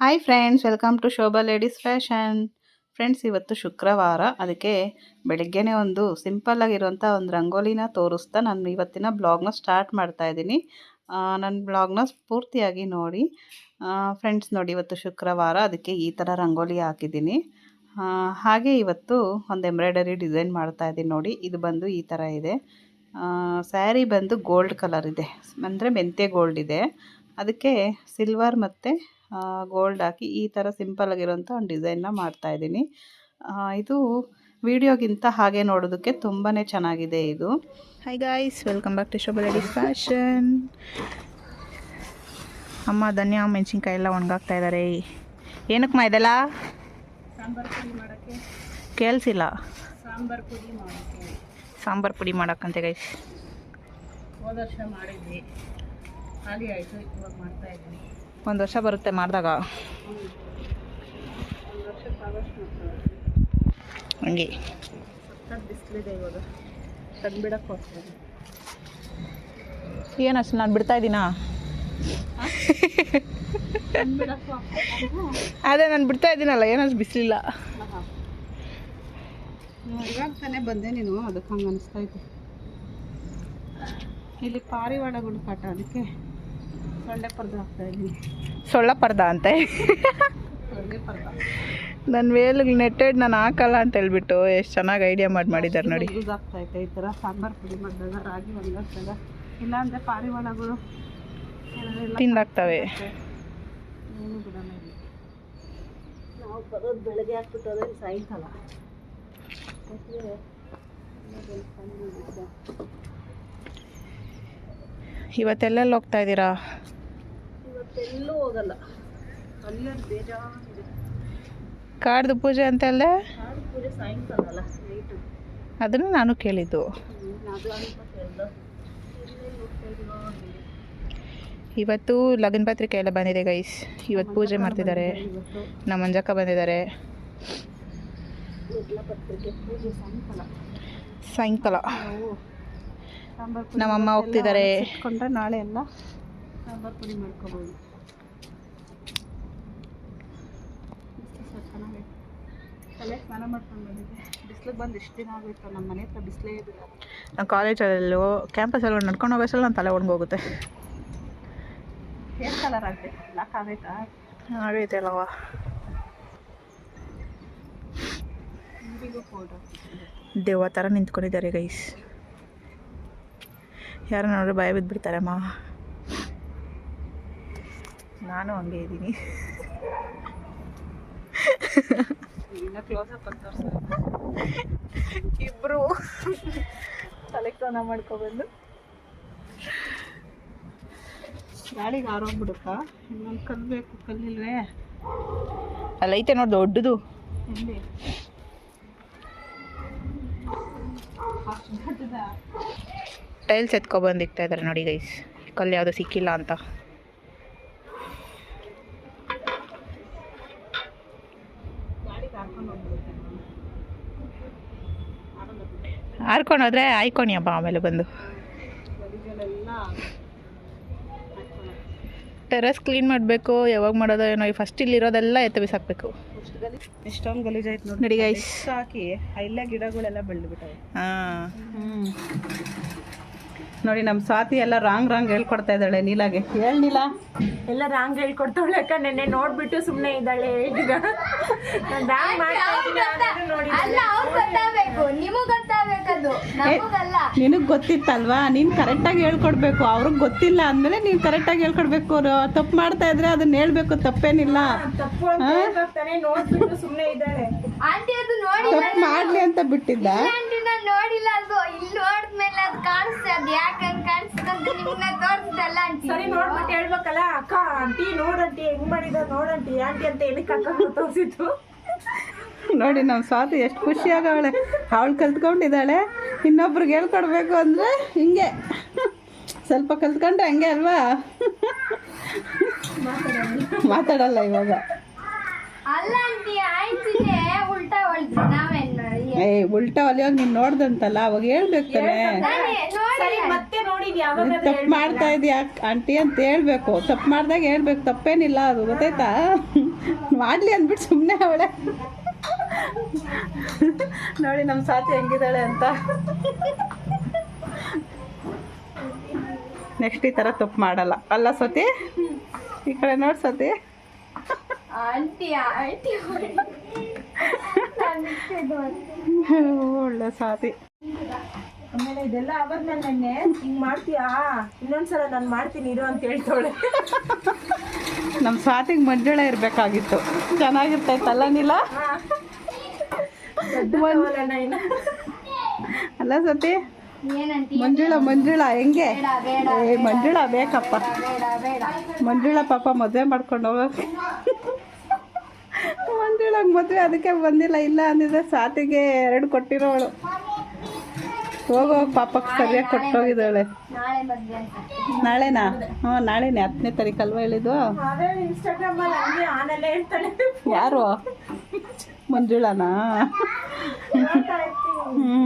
Hi friends welcome to Shobha ladies fashion friends ಇವತ್ತು ಶುಕ್ರವಾರ. ಅದಕ್ಕೆ ಬೆಳಗ್ಗೆನೇ ಒಂದು ಸಿಂಪಲ್ ಆಗಿರುವಂಥ ಒಂದು ರಂಗೋಲಿನ ತೋರಿಸ್ತಾ ನಾನು ಇವತ್ತಿನ ಬ್ಲಾಗ್ನ ಸ್ಟಾರ್ಟ್ ಮಾಡ್ತಾ ಇದ್ದೀನಿ. ನನ್ನ ಬ್ಲಾಗ್ನ ಪೂರ್ತಿಯಾಗಿ ನೋಡಿ. ಫ್ರೆಂಡ್ಸ್ ನೋಡಿ ಇವತ್ತು ಶುಕ್ರವಾರ. ಅದಕ್ಕೆ ಈ ಥರ ರಂಗೋಲಿ ಹಾಕಿದ್ದೀನಿ. ಹಾಗೆ ಇವತ್ತು ಒಂದು ಎಂಬ್ರಾಯ್ಡರಿ ಡಿಸೈನ್ ಮಾಡ್ತಾ ಇದ್ದೀನಿ ನೋಡಿ. ಇದು ಬಂದು ಈ ಥರ ಇದೆ. ಸ್ಯಾರಿ ಬಂದು ಗೋಲ್ಡ್ ಕಲರ್ ಇದೆ. ಅಂದರೆ ಮೆಂತೆ ಗೋಲ್ಡ್ ಇದೆ. ಅದಕ್ಕೆ ಸಿಲ್ವರ್ ಮತ್ತು ಗೋಲ್ಡ್ ಹಾಕಿ ಈ ಥರ ಸಿಂಪಲ್ ಆಗಿರೋಂಥ ಒಂದು ಡಿಸೈನ್ನ ಮಾಡ್ತಾಯಿದ್ದೀನಿ ಇದು ವಿಡಿಯೋಗಿಂತ ಹಾಗೆ ನೋಡೋದಕ್ಕೆ ತುಂಬಾ ಚೆನ್ನಾಗಿದೆ ಇದು. Hi guys welcome back to Shobha ladies fashion ಅಮ್ಮ ಧನ್ಯ ಮೆಣಸಿನ್ಕಾಯಿ ಎಲ್ಲ ಒಣಗಾಕ್ತಾ ಇದ್ದಾರೆ ಏನಕ್ಕೆ ಮಾ ಇದೆಲ್ಲ? ಸಾಂಬಾರ್ ಪುಡಿ ಮಾಡೋಕ್ಕೆ. ಕೇಳಿಸಿಲ್ಲ. ಸಾಂಬಾರ್ ಪುಡಿ ಮಾಡೋಕ್ಕೆ. ಸಾಂಬಾರು ಪುಡಿ ಮಾಡೋಕ್ಕಂತೆ ಗೈಸ್ ಹೋದ ವರ್ಷ ಮಾಡಿದ್ವಿ. ಖಾಲಿ ಆಯಿತು ಇವಾಗ ಮಾಡ್ತಾ ಇದ್ದೀನಿ. ಒಂದು ವರ್ಷ ಬರುತ್ತೆ ಮಾಡಿದಾಗ. ಹಂಗೆ. ಬಿಸಿಲಿದೆ ಇವಾಗ ತಂದ್ಬಿಡಕ್ಕೆ ಹೋಗ್ತದೆ ಏನಷ್ಟು ನಾನು ಬಿಡ್ತಾ ಇದ್ದೀನಾ? ಅದೇ, ನಾನು ಬಿಡ್ತಾ ಇದ್ದೀನಲ್ಲ ಏನಷ್ಟು ಬಿಸಿಲಿಲ್ಲ. ಇವಾಗ ತಾನೇ ಬಂದೆ ನೀನು, ಅದಕ್ಕೆ ಹಂಗೆ ಅನಿಸ್ತಾ ಇತ್ತು ಇಲ್ಲಿ ಪಾರಿವಾಳಗಳು ಕಾಟ, ಅದಕ್ಕೆ ಸೊಳ್ಳೆ ಪರ್ದು ಹಾಕ್ತಾ ಇದ್ದೀನಿ. ಸೊಳ್ಳ ಪರ್ದ ಅಂತೆ. ನನ್ನ ವೇಲಿಗೆ ನೆಟ್ಟೆಡ್ ನಾನು ಹಾಕಲ್ಲ ಅಂತ ಹೇಳ್ಬಿಟ್ಟು ಎಷ್ಟು ಚೆನ್ನಾಗಿ ಐಡಿಯಾ ಮಾಡಿ ಮಾಡಿದ್ದಾರೆ ನೋಡಿ. ಯೂಸ್ ಆಗ್ತಾ ಐತೆ ಈ ಥರ ಸಾಂಬಾರ್ ಪುಡಿ ಮಾಡಿದಾಗ ರಾಗಿ ಒಣಗಿಸ್ದಾಗ ಇಲ್ಲಾಂದರೆ ಪಾರಿವಾಳಗಳು ತಿಂದಾಗ್ತವೆ. ಏನು ಬಿಡಲ್ಲ ಇಲ್ಲಿ. ನಾವು ಬರೋದು ಬೆಳಗ್ಗೆ ಹಾಕ್ಬಿಟ್ಟು ಅದೇ ಸಾಯಂಕಾಲ. ಮತ್ತೆ ಎಲ್ಲ ದೇವಸ್ಥಾನ ಇವತ್ತೆಲ್ಲೆಲ್ಲಿ ಹೋಗ್ತಾ ಇದ್ದೀರಾ? ಇವತ್ತೆಲ್ಲೂ ಹೋಗಲ್ಲ. ಅಲ್ಲೇ ಬೇಜಾರಿದೆ ಪೂಜೆ ಅಂತಲ್ಲೇ? ಕಾಡು ಪೂಜೆ ಸಾಯಂಕಾಲ ಅಲ್ಲ ನೈಟು ಅದನ್ನು ನಾನು ಕೇಳಿದ್ದು. ಇವತ್ತು ಲಗ್ನ ಪತ್ರಿಕೆ ಎಲ್ಲ ಬಂದಿದೆ ಗೈಸ್ ಇವತ್ತು ಪೂಜೆ ಮಾಡ್ತಿದ್ದಾರೆ. ನಮ್ಮ ಮಂಜಕ್ಕ ಬಂದಿದ್ದಾರೆ. ಎಲ್ಲ ಸಾಯಂಕಾಲ. ನಮ್ಮಮ್ಮ ಹೋಗ್ತಿದ್ದಾರೆ. ನಾಳೆ ಎಲ್ಲ ಸಾಂಬಾರ್ ಪುಡಿ ಮಾಡ್ಕೋಬೋದು. ಚೆನ್ನಾಗೈತೆ. ತಲೆ ಸ್ನಾನ ಮಾಡ್ಕೊಂಡು ಬಂದಿದ್ದೆ. ಬಿಸ್ಲಿಗೆ ಬಂದು ಎಷ್ಟು ದಿನ ಆಗೋಯ್ತು ನಮ್ಮ ಮನೆ ಹತ್ರ ಬಿಸಿಲೇ ಇದಿಲ್ಲ ನಾನು ಕಾಲೇಜಲ್ಲೂ ಕ್ಯಾಂಪಸಲ್ಲಿ ನಡ್ಕೊಂಡು ಹೋಗೋಸಲ್ಲ ನನ್ನ ತಲೆ ಒಣಗೋಗುತ್ತೆ ಹೇರ್ ಕಲರ್ ಆಗುತ್ತೆ ಬ್ಲಾಕ್ ಆಗೈತಾ? ಆಗೈತೆ ಅಲ್ಲವ ದೆವ್ವ ಥರ ನಿಂತ್ಕೊಂಡಿದ್ದಾರೆ ಗೈಸ್ ಯಾರು ನೋಡ್ರೆ ಭಯ ಬಿದ್ದುಬಿಡ್ತಾರೆ ಅಮ್ಮ ನಾನು ಹಂಗೆ ಇದ್ದೀನಿ. ಇಬ್ರು ತಲೆಕ್ತನ ಮಾಡ್ಕೊಬಂದು. ಗಾಳಿಗೆ ಆರೋಗ್ಬಿಡುತ್ತಾ ಇನ್ನೊಂದು ಕಲ್ಲು ಬೇಕು ಕಲ್ಲಿಲ್ವೇ? ಅಲ್ಲ ಐತೆ ನೋಡಿ ದೊಡ್ಡದು. ಟೈಲ್ಸ್ ಎತ್ಕೊಬಂದು ಇಕ್ತಾ ಇದ್ದಾರೆ ನೋಡಿ ಗೈಸ್ ಕಲ್ಲು ಯಾವುದೂ ಸಿಕ್ಕಿಲ್ಲ ಅಂತ. ಹಾರ್ಕೊಂಡು ಹೋದ್ರೆ ಆಯ್ಕೊಣಿ ಹಬ್ಬ ಆಮೇಲೆ ಬಂದು. ಟೆರಸ್ ಕ್ಲೀನ್ ಮಾಡಬೇಕು ಯಾವಾಗ ಮಾಡೋದೋ ಏನೋ ಫಸ್ಟ್ ಇಲ್ಲಿರೋದೆಲ್ಲ ಎತ್ತ ಬಿಸಾಕಬೇಕು. ಎಷ್ಟೊಂದು ಗಲೀಜಾಯ್ತು ನೋಡಿ ಸಾಕಿ ಇಲ್ಲೇ ಗಿಡಗಳೆಲ್ಲ ಬೆಳೆದು ಬಿಟ್ಟಾವೆ ಹಾಂ ನೋಡಿ ನಮ್ಮ ಸ್ವಾತಿ ಎಲ್ಲ ರಾಂಗ್ ರಾಂಗ್ ಹೇಳ್ಕೊಡ್ತಾ ಇದ್ದಾಳೆ ನೀಲಾಗೆ. ಹೇಳ ನೀಲಾ. ಎಲ್ಲ ರಾಂಗ್ ಹೇಳ್ಕೊಡ್ತಾಳೆ ಅಕ್ಕ ನೆನ್ನೆ ನೋಡ್ಬಿಟ್ಟು ಸುಮ್ಮನೆ ಇದ್ದಾಳೆ ಈಗ. ನಿನಗೆ ಗೊತ್ತಿತ್ತಲ್ವಾ? ನೀನು ಕರೆಕ್ಟಾಗಿ ಹೇಳ್ಕೊಡ್ಬೇಕು. ಅವ್ರಿಗೆ ಗೊತ್ತಿಲ್ಲ ಅಂದಮೇಲೆ ನೀನು ಕರೆಕ್ಟಾಗಿ ಹೇಳ್ಕೊಡ್ಬೇಕು. ಅವ್ರು ತಪ್ಪು ಮಾಡ್ತಾ ಇದ್ರೆ ಅದನ್ನ ಹೇಳ್ಬೇಕು ತಪ್ಪೇನಿಲ್ಲ. ತಪ್ಪು ಅಂತ ಹೇಳ್ತಾನೆ ನೋಡ್ಬಿಟ್ಟು ಸುಮ್ಮನೆ ಇದ್ದಾಳೆ. ಆಂಟಿ ಅದು ನೋಡಿ ತಪ್ಪು ಮಾಡಲಿ ಅಂತ ಬಿಟ್ಟಿದ್ದ? ನೋಡಿಲ್ಲ ನೋಡಿದ್ಮೇಲೆ ಅದು ಕಾಣಿಸ್ತದೆ ಅದು ಯಾಕಂಗ್ ಕಾಣಿಸ್ತದೆ ಅಂತ ನಿಮ್ನ ತೋರಿಸ್ದಲ್ಲ ಆಂಟಿ. ಸರಿ ನೋಡ್ಬಿಟ್ಟು ಹೇಳ್ಬೇಕಲ್ಲ? ಅಕ್ಕ ಆಂಟಿ ನೋಡಂಟಿ ಹೆಂಗ್ ಮಾಡಿದ ನೋಡಂಟಿ ಆಂಟಿ ಅಂತ ಏನಕ್ಕೆ ಅಕ್ಕ ತೋರಿಸಿತ್ತು ನೋಡಿ ನಮ್ಮ ಸ್ವಾತಿ ಎಷ್ಟು ಖುಷಿಯಾಗವಳೆ. ಅವಳು ಕಲ್ತ್ಕೊಂಡಿದ್ದಾಳೆ. ಇನ್ನೊಬ್ರಿಗೆ ಹೇಳ್ಕೊಡ್ಬೇಕು ಅಂದರೆ ಹಿಂಗೆ. ಸ್ವಲ್ಪ ಕಲ್ತ್ಕೊಂಡ್ರೆ ಹಂಗೆ ಅಲ್ವಾ? ಮಾತಾಡಲ್ಲ ಇವಾಗ. ಅಲ್ಲ ಆಂಟಿ ಆಯ್ತಿದೆ ಉಲ್ಟಾ ಹೊಳ್ತು ನಾವೇನ್ ಮಾಡಿ ಏ ಉಲ್ಟಾ ಒಲಿಯೋಗಿ ನೀನು ನೋಡ್ದಂತಲ್ಲ ಅವಾಗ ಹೇಳ್ಬೇಕು ತಾನೆ. ಸರಿ ಮತ್ತೆ ನೋಡಿ ಈಗ ಯಾವಾಗ ತಪ್ಪು ಮಾಡ್ತಾ ಇದ್ಯಾ? ಆಂಟಿ ಅಂತ ಹೇಳ್ಬೇಕು. ತಪ್ಪು ಮಾಡ್ದಾಗ ಹೇಳ್ಬೇಕು. ತಪ್ಪೇನಿಲ್ಲ ಅದು ಗೊತ್ತಾಯ್ತಾ? ಮಾಡ್ಲಿ ಅಂದ್ಬಿಟ್ಟು ಸುಮ್ಮನೆ ಅವಳೆ. ನೋಡಿ ನಮ್ಮ ಸಾಥಿ ಹೆಂಗಿದ್ದಾಳೆ ಅಂತ. ನೆಕ್ಸ್ಟ್ ಈ ಥರ ತಪ್ಪು ಮಾಡಲ್ಲ. ಅಲ್ಲ ಸತಿ? ಈ ಕಡೆ ನೋಡಿ ಸತಿ. Aunty aunty. ಒಳ್ಳೆ ಸಾತಿ ಆಮೇಲೆ ಇದೆಲ್ಲ ಆಗೋದ್ಮೇಲೆ ನೆನ್ನೆ. ಹಿಂಗ್ ಮಾಡ್ತೀಯಾ? ಇನ್ನೊಂದ್ಸಲ ನಾನು ಮಾಡ್ತೀನಿ ಇರು ಅಂತ ಹೇಳ್ತಾಳೆ ನಮ್ಮ ಸ್ವಾತಿಗೆ ಮಂಜುಳ ಇರಬೇಕಾಗಿತ್ತು. ಚೆನ್ನಾಗಿರ್ತೈತಲ್ಲ ನೀಲ? ಅಲ್ಲ ಸತಿ? ಮಂಜುಳ ಮಂಜುಳ ಹೆಂಗೆ? ಬೇಡ ಬೇಡ ಏ ಮಂಜುಳ ಬೇಕಪ್ಪ. ಮಂಜುಳ ಪಾಪ ಮದುವೆ ಮಾಡ್ಕೊಂಡು ಹೋಗಕ್ಕೆ. ಮಂಜುಳಗೆ ಮದುವೆ ಅದಕ್ಕೆ ಬಂದಿಲ್ಲ ಇಲ್ಲ ಅಂದಿದ್ರೆ ಸಾತಿಗೆ ಎರಡು ಕೊಟ್ಟಿರೋಳು. ಹೋಗೋ ಪಾಪಕ್ಕೆ ಸರಿಯಾಗಿ ಕೊಟ್ಟೋಗಿದ್ದಾಳೆ. ನಾಳೆನಾ? ಹ್ಞೂ ನಾಳೆನೇ ಹತ್ತನೇ ತಾರೀಕು ಅಲ್ವಾ ಹೇಳಿದ್ದು? ಯಾರು? ಮಂಜುಳನಾ? ಹ್ಞೂ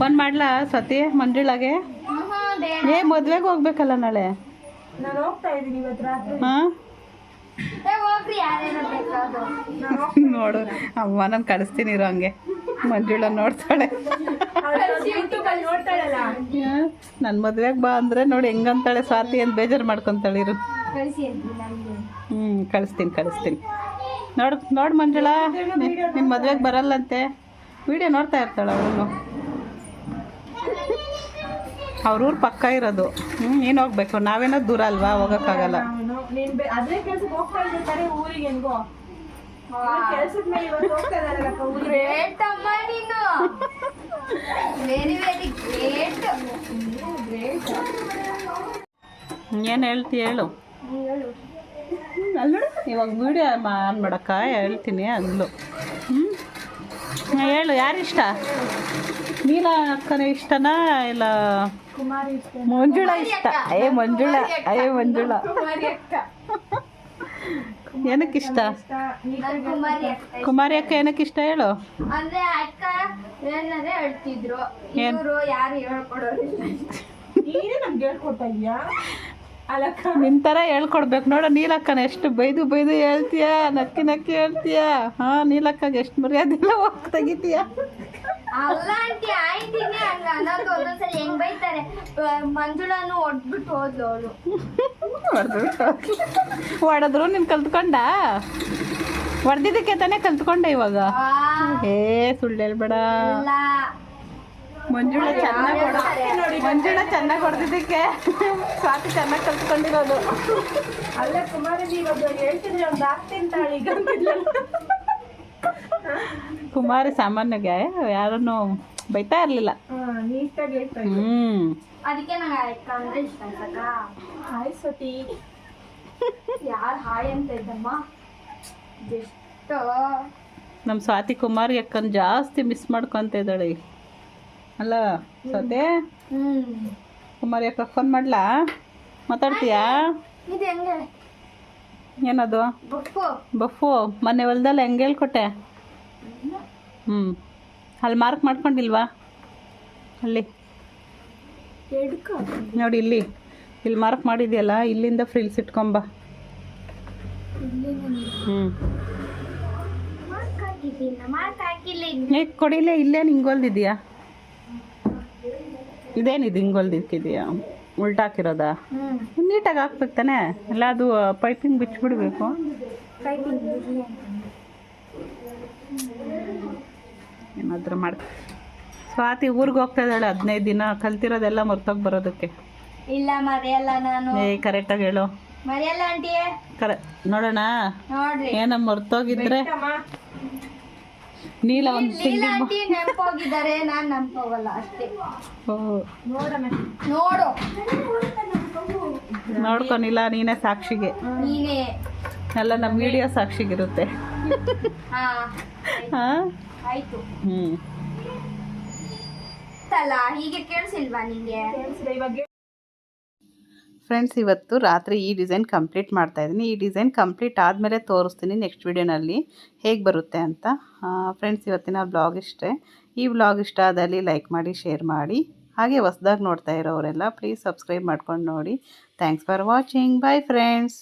ಫೋನ್ ಮಾಡ್ಲಾ ಸತಿ ಮಂಜುಳಾಗೆ? ಏ ಮದ್ವೆಗೆ ಹೋಗ್ಬೇಕಲ್ಲ ನಾಳೆ? ಹಾಂ? ನೋಡು, ಅಮ್ಮ ನಾನು ಕಳಿಸ್ತೀನಿ ಇರೋ ಹಂಗೆ. ಮಂಜುಳ ನೋಡ್ತಾಳೆ. ನನ್ನ ಮದುವೆಗೆ ಬಾ ಅಂದರೆ ನೋಡಿ ಹೆಂಗಂತಾಳೆ, ಸ್ವಾತಿ ಅಂತ ಬೇಜಾರು ಮಾಡ್ಕೊತಾಳೆ ಇರು. ಹ್ಮ್, ಕಳಿಸ್ತೀನಿ ಕಳಿಸ್ತೀನಿ. ನೋಡು ನೋಡು ಮಂಜುಳ ನಿನ್ನ ಮದುವೆಗೆ ಬರಲ್ಲಂತೆ. ವಿಡಿಯೋ ನೋಡ್ತಾ ಇರ್ತಾಳೆ ಅವಳು ಅವ್ರೂರು ಪಕ್ಕ ಇರೋದು. ಹ್ಞೂ ನೀನು ಹೋಗ್ಬೇಕು. ನಾವೇನೋ ದೂರ ಅಲ್ವಾ, ಹೋಗೋಕ್ಕಾಗಲ್ಲ. ನಾನು ಅದೇ ಕೆಲ್ಸಕ್ಕೆ ಹೋಗ್ತಾ ಊರಿಗೆ ಹೆಂಗೋ. ಕೆಲ್ಸದ ಮೇಲೆ ಇವತ್ತು ಹೋಗ್ತಾ ಇದಾರಲ್ಲಕ್ಕ ಊರಿಗೆ. ಗ್ರೇಟ್ ಅಮ್ಮ ನೀನು. ವೆರಿ ವೆರಿ ಗ್ರೇಟ್ ಏನು ಹೇಳ್ತಿ ಹೇಳು? ಅಲ್ಲ ಇವಾಗ ವಿಡಿಯೋ ಆನ್ ಮಾಡಕ್ಕ ಹೇಳ್ತೀನಿ ಅಂದ್ಲು. ಹ್ಞೂ ಹೇಳು ಯಾರಿಷ್ಟ? ನೀಲ ಅಕ್ಕನ ಇಷ್ಟನಾ ಇಲ್ಲ ಮಂಜುಳ ಇಷ್ಟ. ಏ ಮಂಜುಳ ಏ ಮಂಜುಳ. ಕುಮಾರಿ ಅಕ್ಕ. ಏನಕ್ಕಿಷ್ಟ ನನ್ ಕುಮಾರಿ ಅಕ್ಕ. ಅಕ್ಕ ಏನಕ್ಕಿಷ್ಟ ಹೇಳು? ಅಂದ್ರೆ ಅಕ್ಕ ಏನಂದ್ರೆ ಹೇಳ್ತಿದ್ರು. ಇವರು ಯಾರು ಹೇಳ್ಕೊಡೋರು ನೀನೇ ನಮ್ಗೆ ಹೇಳ್ಕೊಡ್ತಾ ಇದೀಯಾ? ನಿನ್ ಥರ ಹೇಳ್ಕೊಡ್ಬೇಕು. ನೋಡು ನೀಲಕ್ಕನ ಎಷ್ಟು ಬೈದು ಬೈದು ಹೇಳ್ತೀಯ? ನಕ್ಕಿ ನಕ್ಕಿ ಹೇಳ್ತೀಯ? ಹಾ ನೀಲಕ್ಕಗೆ ಎಷ್ಟು ಮರ್ಯಾದಿಲ್ಲ ಹೋಗಿ ತೆಗಿತೀಯ? ಅಲ್ಲ ಆಂಟಿ ಆಯ್ತೀನಿ ಹಂಗ ಅನ್ನೋದು ಒಂದೊಂದ್ಸಲ ಹೆಂಗ್ ಬೈತಾರೆ? ಮಂಜುಳನ್ನು ಮಂಜುಳನು ಒಡ್ಬಿಟ್ಟು ಹೋದ್ಲು ಅವಳು. ಹೊಡೆದ್ರು ನೀನು ಕಲ್ತ್ಕೊಂಡ? ಹೊಡೆದಿದ್ದಕ್ಕೆ ತಾನೇ ಕಲ್ತ್ಕೊಂಡೆ ಇವಾಗ? ಏ ಸುಳ್ಳು ಹೇಳ್ಬೇಡ. ಮಂಜುಳ ಚೆನ್ನಾಗಿ ಹೊಡ ಮಂಜುಳ ಚೆನ್ನಾಗಿ ಹೊಡೆದಿದ್ದಕ್ಕೆ ಸ್ವಾತಿ ಚೆನ್ನಾಗಿ ಕಲ್ತ್ಕೊಂಡಿರೋದು. ಅಲ್ಲೇ ಕುಮಾರಿ ಹೇಳ್ತೀನಿ ಹೇಳ್ತಿದ್ರೆ ಒಂದು ಆಗ್ತೀನಿ ತಾಳಿ ಈಗ ಕುಮಾರಿ ಸಾಮಾನ್ಯಗೆ ಯಾರನ್ನು ಬೈತಾ ಇರಲಿಲ್ಲ. ಹ್ಮ್. ಅದಕ್ಕೆ ನಂಗೆ ಇಷ್ಟ ಹಾಯ್ ಸತಿ. ಯಾರು ಹಾಯ್ ಅಂತ ಇದ್ದಮ್ಮ? ಎಷ್ಟು ನಮ್ಮ ಸ್ವಾತಿ ಕುಮಾರ್ ಯಾಕಂದ್ ಜಾಸ್ತಿ ಮಿಸ್ ಮಾಡ್ಕೊಂತ ಇದ್ದಾಳೆ. ಈಗ. ಅಲ್ಲ ಸತೆ? ಕುಮಾರಿ ಅಕ್ಕ ಫೋನ್ ಮಾಡ್ಲಾ? ಮಾತಾಡ್ತೀಯಾ? ಏನದು? ಬಫು ಮೊನ್ನೆ ಹೊಲ್ದಲ್ಲಿ ಹೆಂಗೆ ಹೇಳ್ಕೊಟ್ಟೆ? ಹ್ಞೂ ಅಲ್ಲಿ ಮಾರ್ಕ್ ಮಾಡ್ಕೊಂಡಿಲ್ವಾ? ಅಲ್ಲಿ. ನೋಡಿ ಇಲ್ಲಿ. ಇಲ್ಲಿ ಮಾರ್ಕ್ ಮಾಡಿದ್ಯಲ್ಲ ಇಲ್ಲಿಂದ ಫ್ರಿಲ್ಸ್ ಇಟ್ಕೊಂಬ ಹ್ಞೂ ಮಾರ್ಕ್ ಇಲ್ಲೇ ಮಾರ್ಕ್ ಹೊಲ್ದಿದ್ಯಾ ಕೊಡಿಲೇ ಇದೇನಿದು ಹಿಂಗೊಲ್ದಿಕ್ಕಿದೆಯಾ ಉಲ್ಟಾಕಿರೋದಾ ಉಲ್ಟಾಕಿರೋದ ನೀಟಾಗಿ ಹಾಕ್ಬೇಕು ತಾನೇ? ಎಲ್ಲ ಅದು ಪೈಪಿಂಗ್ ಬಿಚ್ಚಿಬಿಡ್ಬೇಕು. ಏನಾದರೂ ಮಾಡ ಸ್ವಾತಿ ಊರಿಗೆ ಹೋಗ್ತಾ ಇದ್ದಾಳೆ ಹದಿನೈದು ದಿನ ಕಲ್ತಿರೋದೆಲ್ಲ ಮರ್ತೋಗಿ ಬರೋದಕ್ಕೆ. ಇಲ್ಲ ಮರೆಯಲ್ಲ ನಾನು. ಏ ಕರೆಕ್ಟಾಗಿ ಹೇಳು. ಮರೆಯಲ್ಲ ಆಂಟಿ ಕರೆ ನೋಡೋಣ. ಏನೋ ಮರ್ತೋಗಿದ್ರೆ. ನೀಲ ಒಂದು ಆಂಟಿ ನೆನ್ಪೋಗಿದ್ದಾರೆ ನಾನ್ ನೆನ್ಪೋಗಲ್ಲ ಅಷ್ಟೇ. ನೋಡು. ನೋಡು ನೀಲ ನೀನೇ ಸಾಕ್ಷಿಗೆ. ನೀನೇ. ಎಲ್ಲ ನಮ್ಮ ವಿಡಿಯೋ ಸಾಕ್ಷಿಗಿರುತ್ತೆ. ಹಾ ಹಾಂ? ಆಯ್ತು. ಹ್ಞೂ ಹೀಗೆ ಕೇಳಿಸಿಲ್ವಾ ನಿಂಗೆ? ಇವಾಗ ಫ್ರೆಂಡ್ಸ್, ಇವತ್ತು ರಾತ್ರಿ ಈ ಡಿಸೈನ್ ಕಂಪ್ಲೀಟ್ ಮಾಡ್ತಾ ಇದ್ದೀನಿ. ಈ ಡಿಸೈನ್ ಕಂಪ್ಲೀಟ್ ಆದಮೇಲೆ ತೋರಿಸ್ತೀನಿ ನೆಕ್ಸ್ಟ್ ವೀಡಿಯೋನಲ್ಲಿ ಹೇಗೆ ಬರುತ್ತೆ ಅಂತ. ಫ್ರೆಂಡ್ಸ್, ಇವತ್ತಿನ ಬ್ಲಾಗ್ ಇಷ್ಟೇ. ಈ ಬ್ಲಾಗ್ ಇಷ್ಟ ಆದಲ್ಲಿ ಲೈಕ್ ಮಾಡಿ, ಶೇರ್ ಮಾಡಿ. ಹಾಗೆ ಹೊಸ್ದಾಗಿ ನೋಡ್ತಾ ಇರೋರೆಲ್ಲ ಪ್ಲೀಸ್ ಸಬ್ಸ್ಕ್ರೈಬ್ ಮಾಡ್ಕೊಂಡು ನೋಡಿ. Thanks for watching bye friends